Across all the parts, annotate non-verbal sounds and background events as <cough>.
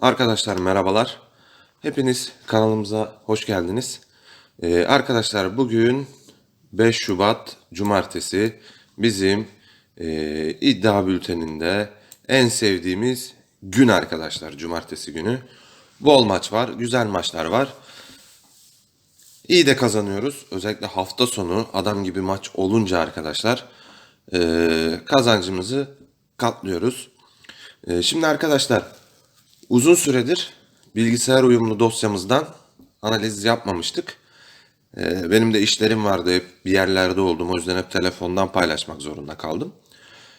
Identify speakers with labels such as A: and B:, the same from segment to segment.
A: Arkadaşlar merhabalar. Hepiniz kanalımıza hoş geldiniz. Ee, arkadaşlar bugün 5 Şubat Cumartesi bizim e, iddia bülteninde en sevdiğimiz gün arkadaşlar Cumartesi günü. Bol maç var, güzel maçlar var. İyi de kazanıyoruz. Özellikle hafta sonu adam gibi maç olunca arkadaşlar e, kazancımızı katlıyoruz. E, şimdi arkadaşlar uzun süredir bilgisayar uyumlu dosyamızdan analiz yapmamıştık. E, benim de işlerim vardı hep bir yerlerde oldum. O yüzden hep telefondan paylaşmak zorunda kaldım.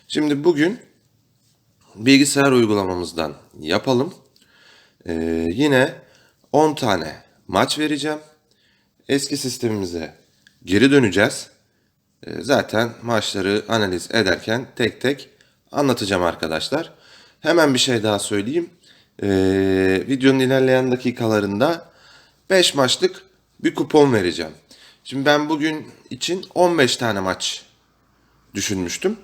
A: Şimdi bugün bilgisayar uygulamamızdan yapalım. E, yine 10 tane maç vereceğim eski sistemimize geri döneceğiz. Ee, Zaten maçları analiz ederken tek tek anlatacağım arkadaşlar. Hemen bir şey daha söyleyeyim. Ee, videonun ilerleyen dakikalarında 5 maçlık bir kupon vereceğim. Şimdi ben bugün için 15 tane maç düşünmüştüm.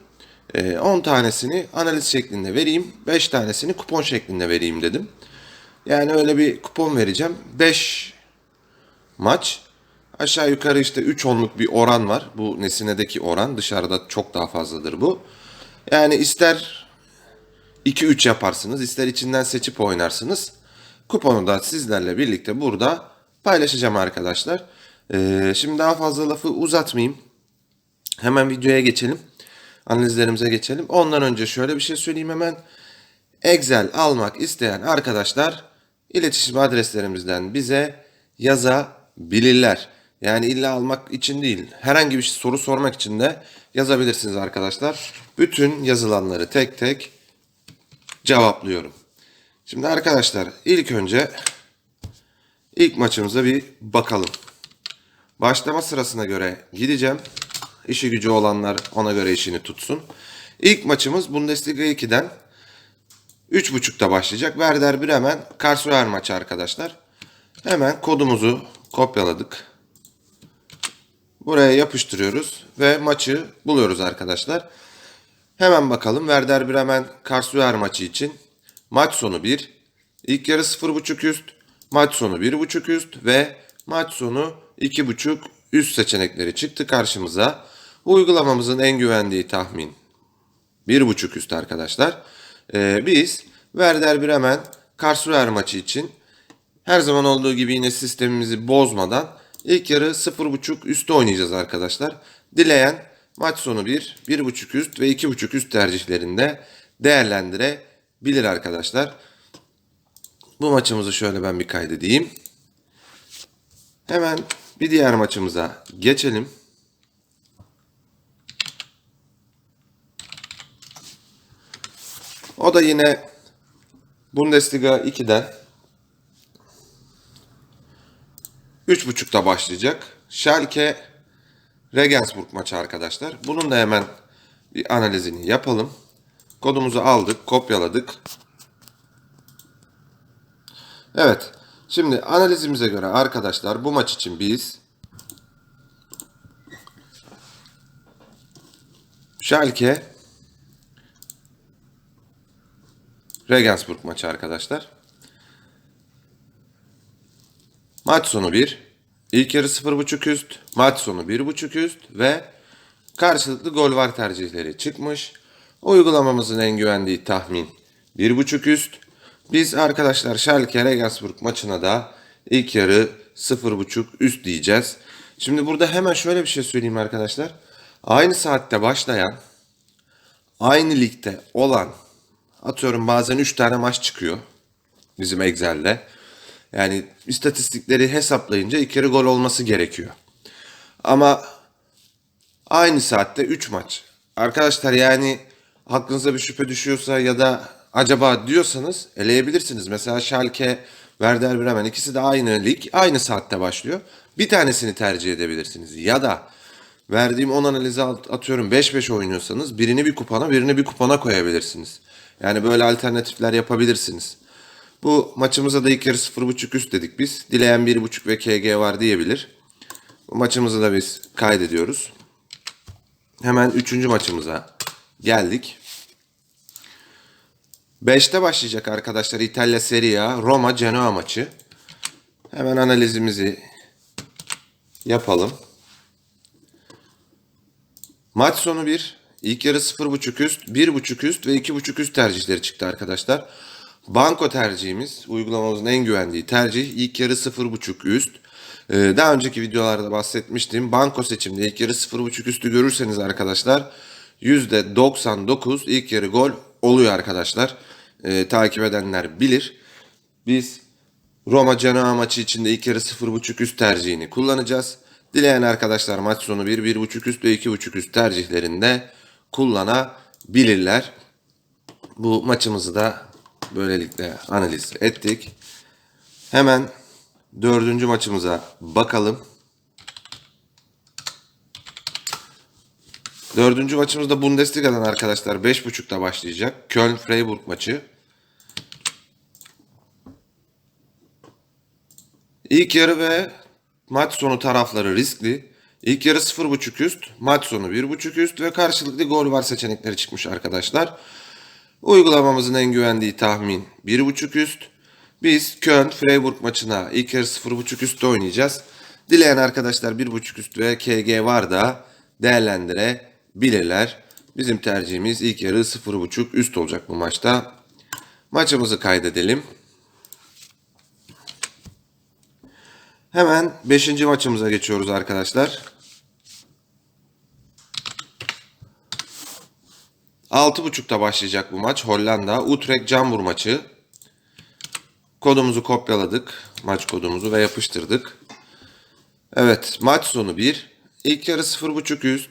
A: Ee, 10 tanesini analiz şeklinde vereyim, 5 tanesini kupon şeklinde vereyim dedim. Yani öyle bir kupon vereceğim. 5 maç. Aşağı yukarı işte 3 onluk bir oran var. Bu Nesine'deki oran. Dışarıda çok daha fazladır bu. Yani ister 2-3 yaparsınız, ister içinden seçip oynarsınız. Kuponu da sizlerle birlikte burada paylaşacağım arkadaşlar. Ee, şimdi daha fazla lafı uzatmayayım. Hemen videoya geçelim. Analizlerimize geçelim. Ondan önce şöyle bir şey söyleyeyim hemen. Excel almak isteyen arkadaşlar iletişim adreslerimizden bize yazabilirler. Yani illa almak için değil, herhangi bir soru sormak için de yazabilirsiniz arkadaşlar. Bütün yazılanları tek tek cevaplıyorum. Şimdi arkadaşlar ilk önce ilk maçımıza bir bakalım. Başlama sırasına göre gideceğim. İşi gücü olanlar ona göre işini tutsun. İlk maçımız Bundesliga 2'den 3.30'da başlayacak. Werder Bremen Karlsruher maçı arkadaşlar. Hemen kodumuzu kopyaladık. Buraya yapıştırıyoruz ve maçı buluyoruz arkadaşlar. Hemen bakalım Werder Bremen Karlsruher maçı için maç sonu 1, ilk yarı 0.5 üst, maç sonu 1.5 üst ve maç sonu 2.5 üst seçenekleri çıktı karşımıza. Uygulamamızın en güvendiği tahmin 1.5 üst arkadaşlar. Ee, biz Werder Bremen Karlsruher maçı için her zaman olduğu gibi yine sistemimizi bozmadan ilk yarı 0.5 üstte oynayacağız arkadaşlar. Dileyen maç sonu 1, 1.5 üst ve 2.5 üst tercihlerinde değerlendirebilir arkadaşlar. Bu maçımızı şöyle ben bir kaydedeyim. Hemen bir diğer maçımıza geçelim. O da yine Bundesliga 2'den 3.30'da başlayacak. Schalke Regensburg maçı arkadaşlar. Bunun da hemen bir analizini yapalım. Kodumuzu aldık, kopyaladık. Evet. Şimdi analizimize göre arkadaşlar bu maç için biz Schalke Regensburg maçı arkadaşlar. Maç sonu 1. İlk yarı 0.5 üst. Maç sonu 1.5 üst ve karşılıklı gol var tercihleri çıkmış. Uygulamamızın en güvendiği tahmin 1.5 üst. Biz arkadaşlar Schalke Regensburg maçına da ilk yarı 0.5 üst diyeceğiz. Şimdi burada hemen şöyle bir şey söyleyeyim arkadaşlar. Aynı saatte başlayan, aynı ligde olan, atıyorum bazen 3 tane maç çıkıyor bizim Excel'de. Yani istatistikleri hesaplayınca iki kere gol olması gerekiyor. Ama aynı saatte 3 maç. Arkadaşlar yani aklınıza bir şüphe düşüyorsa ya da acaba diyorsanız eleyebilirsiniz. Mesela Schalke, Werder Bremen ikisi de aynı lig, aynı saatte başlıyor. Bir tanesini tercih edebilirsiniz. Ya da verdiğim 10 analizi at- atıyorum 5-5 oynuyorsanız birini bir kupona birini bir kupona koyabilirsiniz. Yani böyle alternatifler yapabilirsiniz. Bu maçımıza da ilk yarı 0.5 üst dedik biz. Dileyen 1.5 ve KG var diyebilir. Bu maçımızı da biz kaydediyoruz. Hemen üçüncü maçımıza geldik. 5'te başlayacak arkadaşlar İtalya Serie A Roma Genoa maçı. Hemen analizimizi yapalım. Maç sonu 1. İlk yarı 0.5 üst, 1.5 üst ve 2.5 üst tercihleri çıktı arkadaşlar. Banko tercihimiz uygulamamızın en güvendiği tercih. İlk yarı 0.5 üst. Ee, daha önceki videolarda bahsetmiştim. Banko seçimde ilk yarı 0.5 üstü görürseniz arkadaşlar %99 ilk yarı gol oluyor arkadaşlar. Ee, takip edenler bilir. Biz Roma Genoa maçı içinde ilk yarı 0.5 üst tercihini kullanacağız. Dileyen arkadaşlar maç sonu 1, 1.5 üst ve 2.5 üst tercihlerinde kullanabilirler. Bu maçımızı da böylelikle analiz ettik. Hemen dördüncü maçımıza bakalım. Dördüncü maçımız da Bundesliga'dan arkadaşlar 5.30'da başlayacak. Köln-Freiburg maçı. İlk yarı ve maç sonu tarafları riskli. İlk yarı 0.5 üst, maç sonu 1.5 üst ve karşılıklı gol var seçenekleri çıkmış arkadaşlar. Uygulamamızın en güvendiği tahmin 1.5 üst. Biz Köln Freiburg maçına ilk yarı 0.5 üstte oynayacağız. Dileyen arkadaşlar 1.5 üst ve KG var da değerlendirebilirler. Bizim tercihimiz ilk yarı 0.5 üst olacak bu maçta. Maçımızı kaydedelim. Hemen 5. maçımıza geçiyoruz arkadaşlar. 6.30'da başlayacak bu maç. Hollanda Utrecht Cambur maçı. Kodumuzu kopyaladık. Maç kodumuzu ve yapıştırdık. Evet maç sonu 1. İlk yarı 0.5 üst.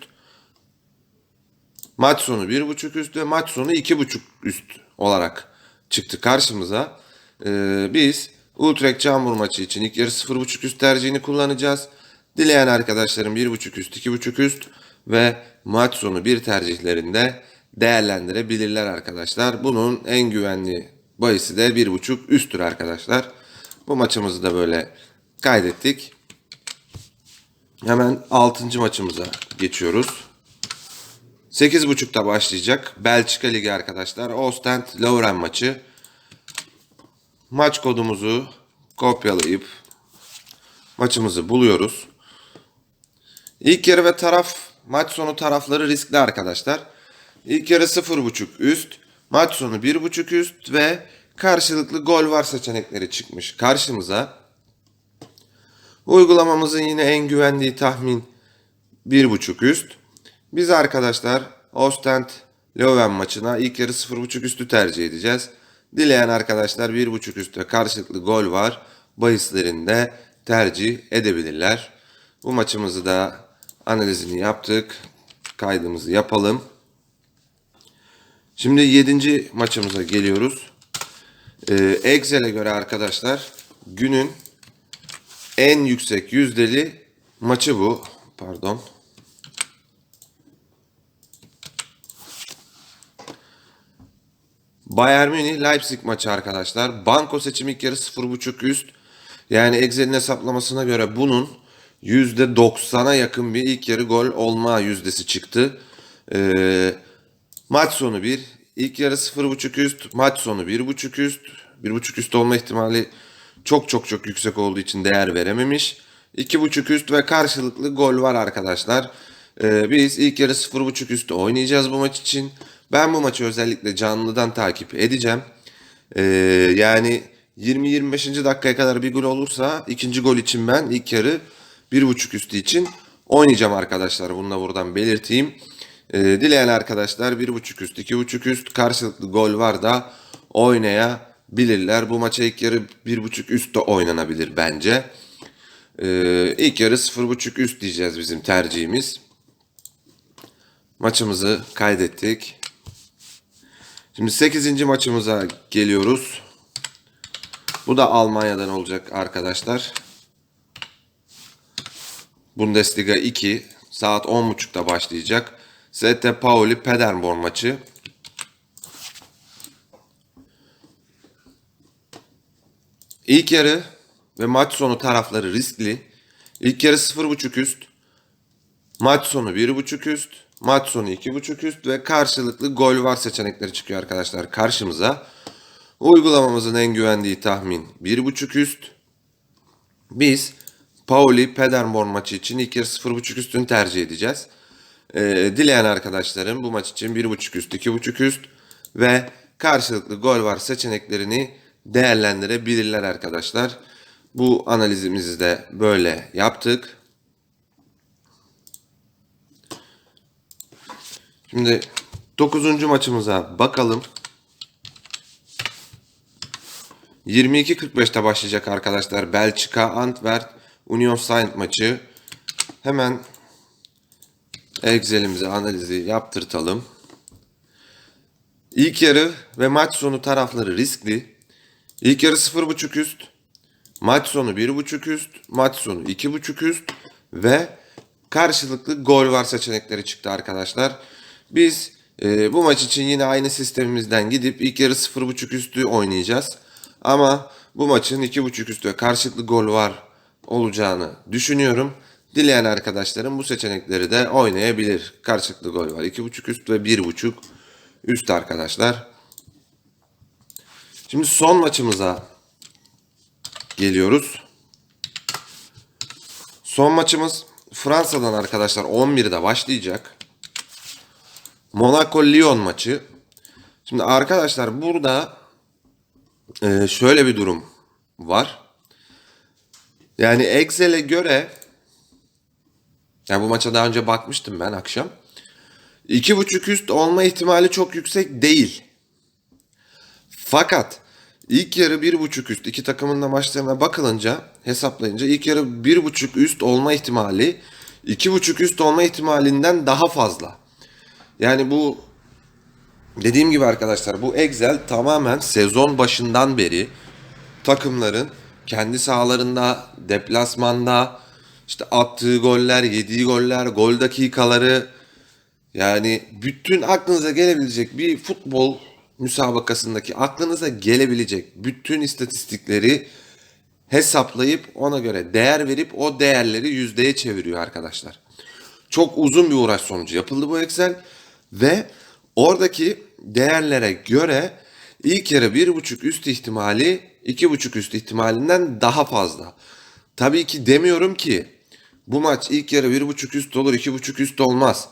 A: Maç sonu 1.5 üst ve maç sonu 2.5 üst olarak çıktı karşımıza. Ee, biz Utrecht Cambur maçı için ilk yarı 0.5 üst tercihini kullanacağız. Dileyen arkadaşlarım 1.5 üst, 2.5 üst ve maç sonu bir tercihlerinde değerlendirebilirler arkadaşlar. Bunun en güvenli bahisi de 1.5 üsttür arkadaşlar. Bu maçımızı da böyle kaydettik. Hemen 6. maçımıza geçiyoruz. 8.30'da başlayacak Belçika Ligi arkadaşlar. Ostend Lorient maçı. Maç kodumuzu kopyalayıp maçımızı buluyoruz. İlk yarı ve taraf maç sonu tarafları riskli arkadaşlar. İlk yarı 0.5 üst, maç sonu 1.5 üst ve karşılıklı gol var seçenekleri çıkmış karşımıza. Uygulamamızın yine en güvendiği tahmin 1.5 üst. Biz arkadaşlar Ostend Leuven maçına ilk yarı 0.5 üstü tercih edeceğiz. Dileyen arkadaşlar 1.5 üstte karşılıklı gol var. Bahislerinde tercih edebilirler. Bu maçımızı da analizini yaptık. Kaydımızı yapalım. Şimdi 7. maçımıza geliyoruz. Ee, Excel'e göre arkadaşlar günün en yüksek yüzdeli maçı bu. Pardon. Bayern Münih Leipzig maçı arkadaşlar. Banko seçimi ilk yarı 0.5 üst. Yani Excel'in hesaplamasına göre bunun %90'a yakın bir ilk yarı gol olma yüzdesi çıktı. Ee, maç sonu 1. İlk yarı 0.5 üst. Maç sonu 1.5 üst. 1.5 üst olma ihtimali çok çok çok yüksek olduğu için değer verememiş. 2.5 üst ve karşılıklı gol var arkadaşlar. Ee, biz ilk yarı 0.5 üstte oynayacağız bu maç için. Ben bu maçı özellikle canlıdan takip edeceğim. Ee, yani 20-25. dakikaya kadar bir gol olursa ikinci gol için ben ilk yarı 1.5 üstü için oynayacağım arkadaşlar. Bunu da buradan belirteyim. Ee, dileyen arkadaşlar 1.5 üst, 2.5 üst karşılıklı gol var da oynayabilirler. Bu maça ilk yarı 1.5 üst de oynanabilir bence. Ee, ilk yarı 0.5 üst diyeceğiz bizim tercihimiz. Maçımızı kaydettik. Şimdi 8. maçımıza geliyoruz. Bu da Almanya'dan olacak arkadaşlar. Bundesliga 2 saat 10.30'da başlayacak. ST Pauli Paderborn maçı. İlk yarı ve maç sonu tarafları riskli. İlk yarı 0.5 üst. Maç sonu 1.5 üst. Maç sonu 2.5 üst ve karşılıklı gol var seçenekleri çıkıyor arkadaşlar karşımıza. Uygulamamızın en güvendiği tahmin 1.5 üst. Biz Pauli Paderborn maçı için ilk yarı 0.5 üstünü tercih edeceğiz. Ee, dileyen arkadaşlarım bu maç için 1.5 üst, 2.5 üst ve karşılıklı gol var seçeneklerini değerlendirebilirler arkadaşlar. Bu analizimizi de böyle yaptık. Şimdi 9. maçımıza bakalım. 22.45'te başlayacak arkadaşlar. Belçika, Antwerp, Union Saint maçı. Hemen Excel'imize analizi yaptırtalım. İlk yarı ve maç sonu tarafları riskli. İlk yarı 0.5 üst. Maç sonu 1.5 üst. Maç sonu 2.5 üst. Ve karşılıklı gol var seçenekleri çıktı arkadaşlar. Biz e, bu maç için yine aynı sistemimizden gidip ilk yarı 0.5 üstü oynayacağız. Ama bu maçın 2.5 üstü ve karşılıklı gol var olacağını düşünüyorum. Dileyen arkadaşlarım bu seçenekleri de oynayabilir. Karşılıklı gol var. 2.5 üst ve 1.5 üst arkadaşlar. Şimdi son maçımıza geliyoruz. Son maçımız Fransa'dan arkadaşlar 11'de başlayacak. Monaco-Lyon maçı. Şimdi arkadaşlar burada e, şöyle bir durum var. Yani Excel'e göre yani bu maça daha önce bakmıştım ben akşam. 2.5 üst olma ihtimali çok yüksek değil. Fakat ilk yarı 1.5 üst iki takımın da maçlarına bakılınca hesaplayınca ilk yarı 1.5 üst olma ihtimali 2.5 üst olma ihtimalinden daha fazla. Yani bu dediğim gibi arkadaşlar bu Excel tamamen sezon başından beri takımların kendi sahalarında, deplasmanda işte attığı goller, yediği goller, gol dakikaları yani bütün aklınıza gelebilecek bir futbol müsabakasındaki aklınıza gelebilecek bütün istatistikleri hesaplayıp ona göre değer verip o değerleri yüzdeye çeviriyor arkadaşlar. Çok uzun bir uğraş sonucu yapıldı bu Excel ve oradaki değerlere göre ilk yarı bir buçuk üst ihtimali iki buçuk üst ihtimalinden daha fazla. Tabii ki demiyorum ki bu maç ilk yarı bir buçuk üst olur iki buçuk üst olmaz.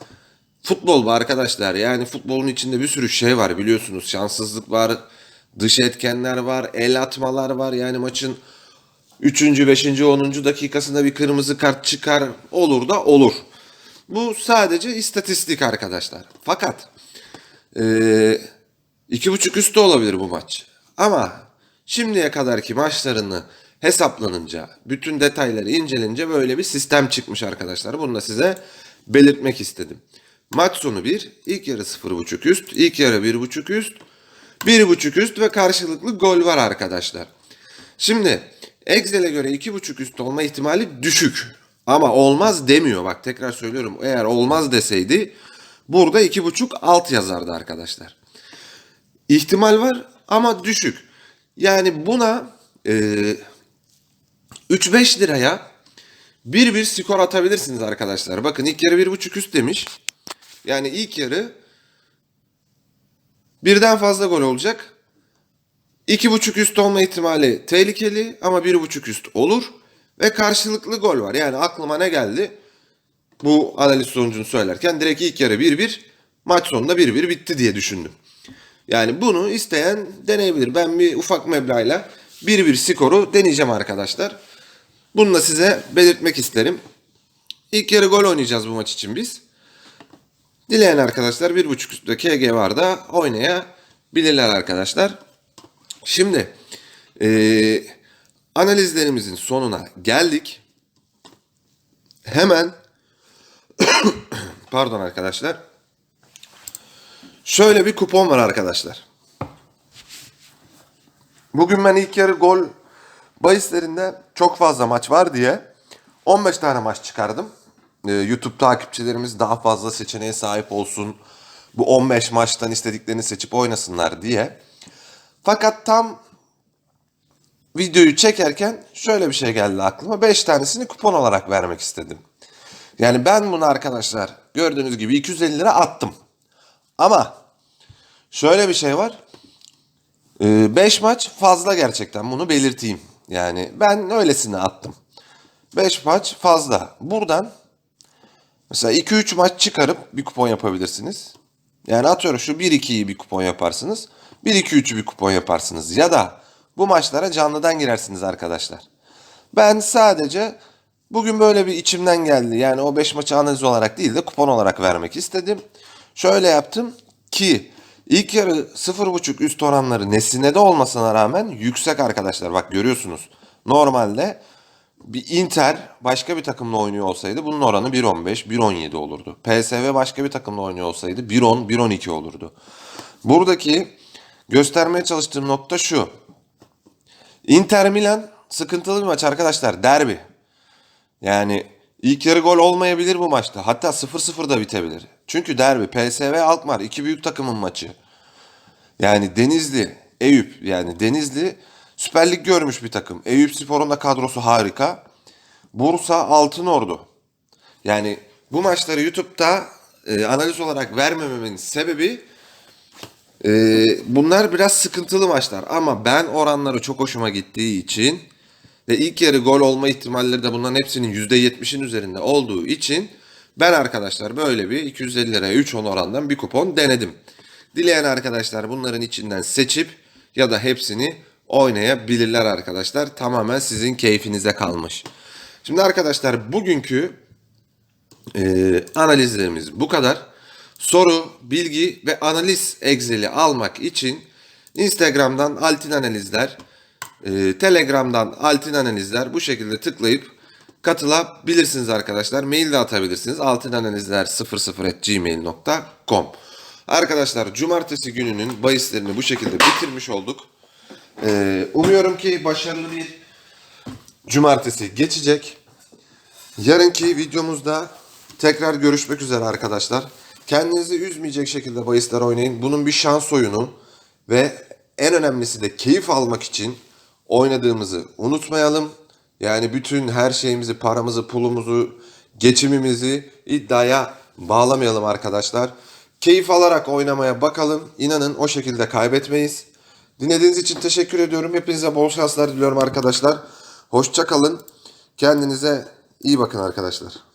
A: Futbol bu arkadaşlar yani futbolun içinde bir sürü şey var biliyorsunuz şanssızlık var dış etkenler var el atmalar var yani maçın 3. 5. 10. dakikasında bir kırmızı kart çıkar olur da olur. Bu sadece istatistik arkadaşlar. Fakat ee, iki buçuk üstü olabilir bu maç. Ama şimdiye kadarki maçlarını hesaplanınca, bütün detayları incelince böyle bir sistem çıkmış arkadaşlar. Bunu da size belirtmek istedim. Maç sonu 1, ilk yarı 0.5 üst, ilk yarı 1.5 üst, 1.5 üst ve karşılıklı gol var arkadaşlar. Şimdi Excel'e göre 2.5 üst olma ihtimali düşük. Ama olmaz demiyor. Bak tekrar söylüyorum. Eğer olmaz deseydi burada 2.5 alt yazardı arkadaşlar. İhtimal var ama düşük. Yani buna e, 3-5 liraya bir bir skor atabilirsiniz arkadaşlar. Bakın ilk yarı 1.5 üst demiş. Yani ilk yarı birden fazla gol olacak. 2.5 üst olma ihtimali tehlikeli ama 1.5 üst olur. Ve karşılıklı gol var. Yani aklıma ne geldi? Bu analiz sonucunu söylerken direkt ilk yarı 1-1 maç sonunda 1-1 bitti diye düşündüm. Yani bunu isteyen deneyebilir. Ben bir ufak meblağla 1-1 skoru deneyeceğim arkadaşlar. Bunu da size belirtmek isterim. İlk yarı gol oynayacağız bu maç için biz. Dileyen arkadaşlar 1.5 üstte KG var da oynayabilirler arkadaşlar. Şimdi ee, analizlerimizin sonuna geldik. Hemen <coughs> pardon arkadaşlar. Şöyle bir kupon var arkadaşlar. Bugün ben ilk yarı gol bahislerinde çok fazla maç var diye 15 tane maç çıkardım. Ee, YouTube takipçilerimiz daha fazla seçeneğe sahip olsun. Bu 15 maçtan istediklerini seçip oynasınlar diye. Fakat tam videoyu çekerken şöyle bir şey geldi aklıma. 5 tanesini kupon olarak vermek istedim. Yani ben bunu arkadaşlar gördüğünüz gibi 250 lira attım. Ama şöyle bir şey var. 5 maç fazla gerçekten bunu belirteyim. Yani ben öylesine attım. 5 maç fazla. Buradan mesela 2-3 maç çıkarıp bir kupon yapabilirsiniz. Yani atıyorum şu 1-2'yi bir kupon yaparsınız. 1-2-3'ü bir kupon yaparsınız. Ya da bu maçlara canlıdan girersiniz arkadaşlar. Ben sadece bugün böyle bir içimden geldi. Yani o 5 maçı analiz olarak değil de kupon olarak vermek istedim. Şöyle yaptım ki ilk yarı 0.5 üst oranları Nesine'de olmasına rağmen yüksek arkadaşlar. Bak görüyorsunuz. Normalde bir Inter başka bir takımla oynuyor olsaydı bunun oranı 1.15, 1.17 olurdu. PSV başka bir takımla oynuyor olsaydı 1.10, 1.12 olurdu. Buradaki göstermeye çalıştığım nokta şu. Inter Milan sıkıntılı bir maç arkadaşlar. Derbi. Yani ilk yarı gol olmayabilir bu maçta. Hatta 0-0 da bitebilir. Çünkü derbi PSV Alkmaar iki büyük takımın maçı. Yani Denizli, Eyüp yani Denizli Süper Lig görmüş bir takım. Eyüp Spor'un da kadrosu harika. Bursa Altınordu. Yani bu maçları YouTube'da e, analiz olarak vermememin sebebi e, bunlar biraz sıkıntılı maçlar. Ama ben oranları çok hoşuma gittiği için ve ilk yarı gol olma ihtimalleri de bunların hepsinin %70'in üzerinde olduğu için ben arkadaşlar böyle bir 250 liraya 3 10 orandan bir kupon denedim. Dileyen arkadaşlar bunların içinden seçip ya da hepsini oynayabilirler arkadaşlar. Tamamen sizin keyfinize kalmış. Şimdi arkadaşlar bugünkü e, analizlerimiz bu kadar. Soru, bilgi ve analiz Excel'i almak için Instagram'dan Altin Analizler, e, Telegram'dan Altin Analizler bu şekilde tıklayıp katılabilirsiniz arkadaşlar. Mail de atabilirsiniz. altinanalizler00@gmail.com. Arkadaşlar cumartesi gününün bahislerini bu şekilde bitirmiş olduk. E, umuyorum ki başarılı bir cumartesi geçecek. Yarınki videomuzda tekrar görüşmek üzere arkadaşlar. Kendinizi üzmeyecek şekilde bahisler oynayın. Bunun bir şans oyunu ve en önemlisi de keyif almak için oynadığımızı unutmayalım. Yani bütün her şeyimizi, paramızı, pulumuzu, geçimimizi iddiaya bağlamayalım arkadaşlar. Keyif alarak oynamaya bakalım. İnanın o şekilde kaybetmeyiz. Dinlediğiniz için teşekkür ediyorum. Hepinize bol şanslar diliyorum arkadaşlar. Hoşça kalın. Kendinize iyi bakın arkadaşlar.